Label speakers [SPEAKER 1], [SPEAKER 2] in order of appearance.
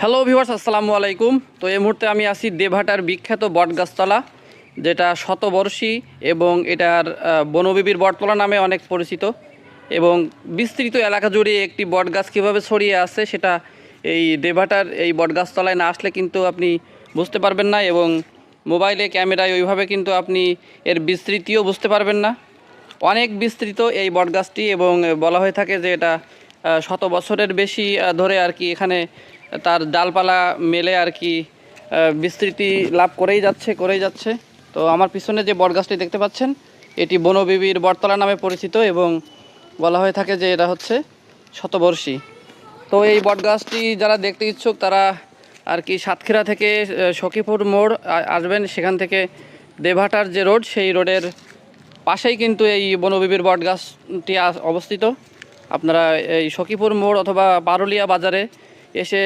[SPEAKER 1] Hello viewers আসসালামু আলাইকুম। তো এই মুহূর্তে আমি আছি দেভাটার বিখ্যাত বটগাছতলা, যেটা শতবর্ষী এবং এটার বনবিবির বটতলা নামে অনেক পরিচিত। এবং বিস্তৃত এলাকা জুড়ে একটি বটগাছ কীভাবে ছড়িয়ে আছে সেটা এই দেভাটার এই বটগাছতলায় না আসলে কিন্তু আপনি বুঝতে পারবেন না এবং মোবাইলে, ক্যামেরায় ওইভাবে কিন্তু আপনি এর বিস্তৃতিও বুঝতে পারবেন না। অনেক বিস্তৃত এই বটগাছটি এবং বলা হয়ে থাকে যে এটা শত বছরের বেশি ধরে আর কি এখানে তার ডালপালা মেলে আর কি বিস্তৃতি লাভ করেই যাচ্ছে করেই যাচ্ছে। তো আমার পিছনে যে বটগাছটি দেখতে পাচ্ছেন, এটি বনবিবির বটতলা নামে পরিচিত এবং বলা হয়ে থাকে যে এটা হচ্ছে শতবর্ষী। তো এই বটগাছটি যারা দেখতে ইচ্ছুক, তারা আর কি সাতক্ষীরা থেকে সখীপুর মোড় আসবেন। সেখান থেকে দেভাটার যে রোড, সেই রোডের পাশেই কিন্তু এই বনবিবির বটগাছটি অবস্থিত। আপনারা এই সখীপুর মোড় অথবা বারুলিয়া বাজারে এসে